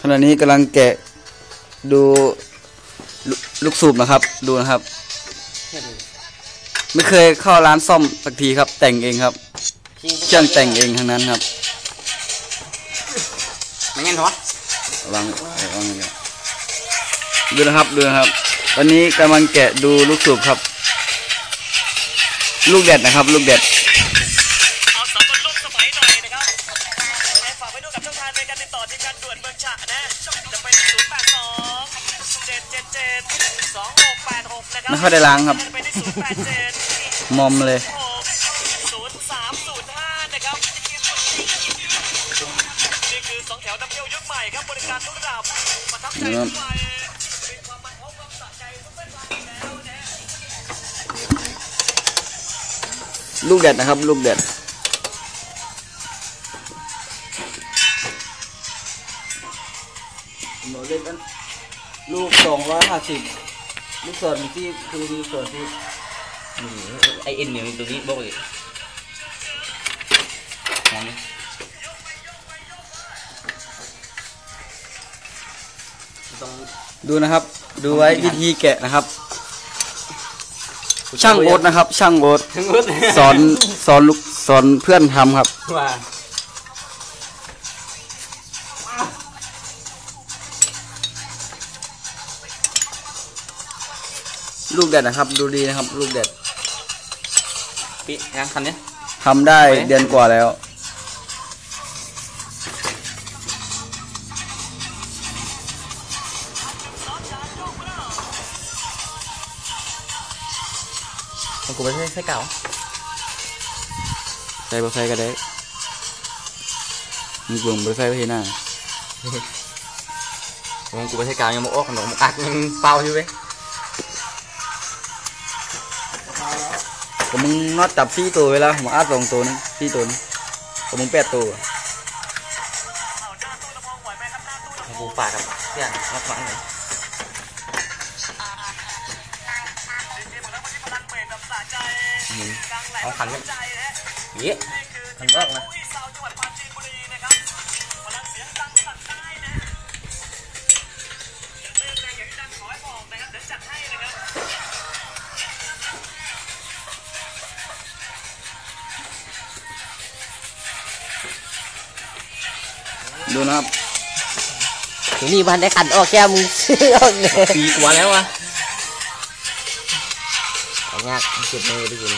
ขณะนี้กำลังแกะดูลูลูกสูบนะครับ ดูนะครับ ไม่เคยเข้าร้านซ่อมสักทีครับ แต่งเองครับ เครื่องแต่งเองทั้งนั้นครับไม่งั้นเหรอวางวางอย่างดูนะครับดูนะครับตอนนี้กำลังแกะดูลูกสูบครับ ลูกเด็ดนะครับ ลูกเด็ด ยังไงฝากไว้ด้วยกับช่องทางในการติดต่อที่การด่วนเมืองฉะนะ จะเป็น 0 8 2 7 7 7 2 6 8 6 นะครับไม่ค่อยได้ล้างครับ จะเป็นที่ 0 8 7 มอมเลย 6 0 3 0 5 นะครับ นี่คือสองแถวนำเที่ยวยุคใหม่ครับบริการทุกระดับประทับใจทุกวัยมีความมันของความสะใจทุกเส้นทางอยู่แล้วนะ ลูกเด็ดนะครับ ลูกเด็ด หนูเล็กนั้นลูกสองร้อยห้าสิบลูกส่วนที่คือมีส่วนที่ไอเอ็นเนี่ยตัวนี้บอกเลยมองนี่ต้องดูนะครับ ดูไว้วิธีแกะนะครับ ช่างโอ๊ตนะครับ ช่างโอ๊ตถึงรุดสอนสอนลูกสอนเพื่อนทำครับ ลูกเด็ดนะครับ ดูดีนะครับ ลูกเด็ดปีงานคันเนี้ยทำได้เดือนกว่าแล้วของกูไม่ใช่ใช่เก่าใส่บะไฟก็ได้มีเบื่อบะไฟไว้ที่หน้าของกูไม่ใช่เก่ายังมาอ้อกขนมอักยังเปล่าอยู่เว้ย ผมมึงน็อตจับซี่ตัวเวลาผมอัดสองตัวนึงซี่ตัวนึงผมมึงแปดตัวของกูฝากกับเพื่อนรับฟังเลยเอาขันกันเย้มันก็มา ดูนะครับถึงนี่มันได้ขันออกแก้วมึงซื้อออกเลยปีกว่าแล้ววะเอางากเก็บมือได้ยิน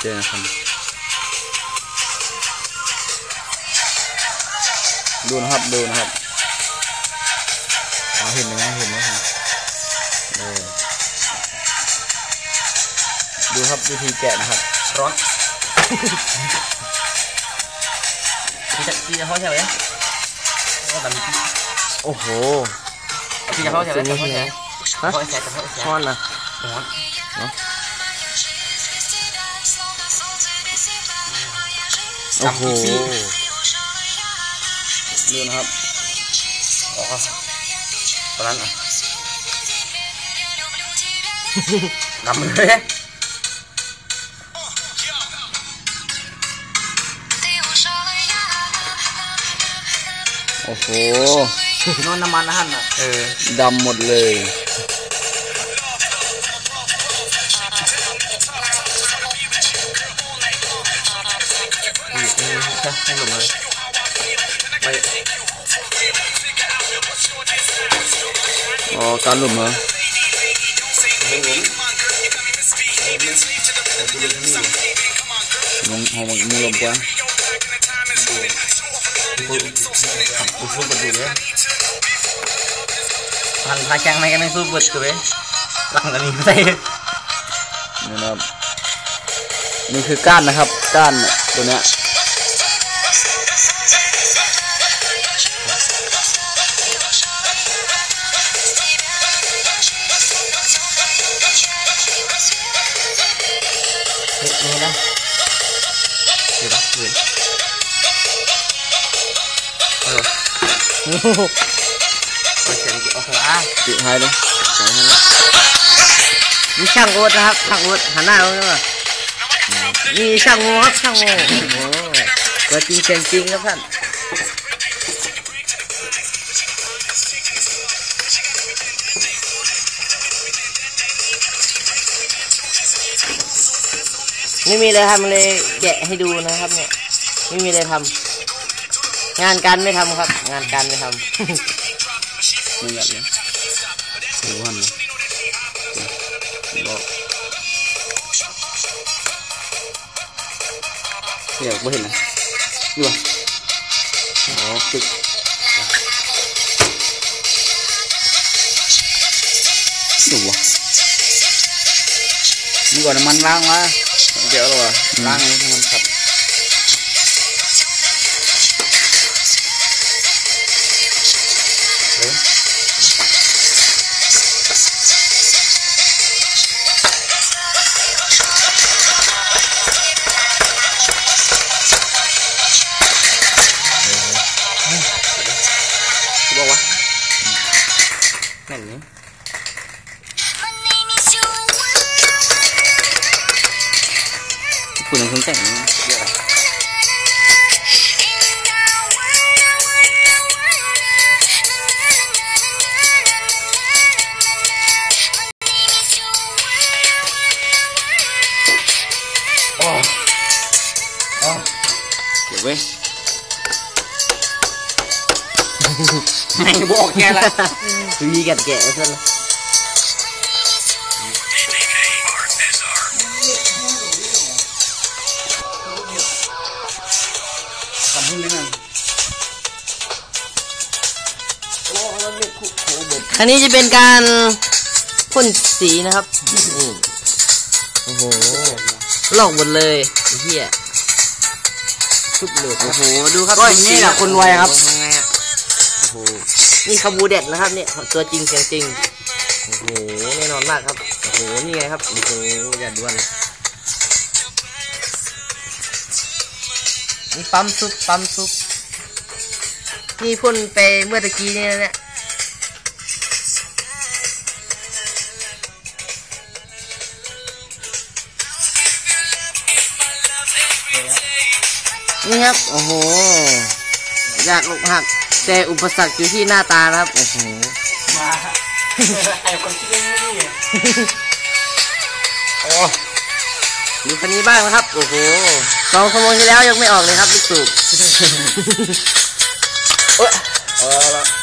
เจอนะครับดูนะครับดูนะครับอ๋อเห็นไหมเห็นไหมครับเออดูครับวิธีแกะนะครับร้อนพี่จะพี่จะเข้าใช่ไหมก็ตามพี่ โอ้โหพี่จะเข้าใช่ไหมจะเข้าใช่ไหมฮะเข้าใช่จะเข้าใช่ช้อนนะร้อนโอ้โหดูนะครับอ๋อตอนนั้นอะดำเลย โอ้โหนอนน้ำมันนะฮั่นอะเออดำหมดเลย นี่นี่ใช่ให้หลบเลยไปอ๋อการหลุมเหรอให้หลบลงหอมมึงลงกว่ากูกูสู้ประตูเลยพันพา แข้งไม่กันไม่สู้ประตูเลยหลังกันนี้ไม่ได้นี่นะครับนี่คือก้านนะครับ ก้านตัวเนี้ยนี่นะดูนะดูเอ จุดไฮเลยไก่ล้มีช่างโอ๊ตนะครับช่างโอ๊ตหันหน้าเข้ามามีช่างโอ๊ตช่างโอ๊ตโอ้ตัวจริงงจริงครับท่านไม่มีอะไรทำเลยแกะให้ดูนะครับเนี่ยไม่มีอะไรทำ งานการไม่ทำครับ งานการไม่ทำไม่อยากเลยดูหันบอกเดี๋ยวไม่เห็นนะอยู่อะอ๋อตึกดูวะนี่ก่อนมันล้างมาเดี๋ยวเราล้างให้มัน คุณต้องแต่งนะเยอะอ๋อเดี๋ อันนี้จะเป็นการพ่นสีนะครับนี่โอ้โหลอกหมดเลยไอ้เหี้ยทุบเหลือกโอ้โหดูครับก็อย่างนี้แหละคนไวครับทำไงอะโอ้โหนี่ขบูเด็ดนะครับเนี่ยตัวจริงเสียงจริงโอ้โหแน่นอนมากครับโอ้โหนี่ไงครับโอ้โหอย่าด่วนนี่ปั๊มซุปปั๊มซุปนี่พ่นไปเมื่อตะกี้เนี่ยนะเนี่ย นี่ครับ โอ้โหอยากอกหัก แต่อุปสรรคอยู่ที่หน้าตานะครับ โอ้โห มาไอ้คนคิดเองนี้โอ้ดูคันนี้บ้างนะครับ โอ้โหสองชั่วโมงที่แล้วยังไม่ออกเลยครับลูกสูบเอาละ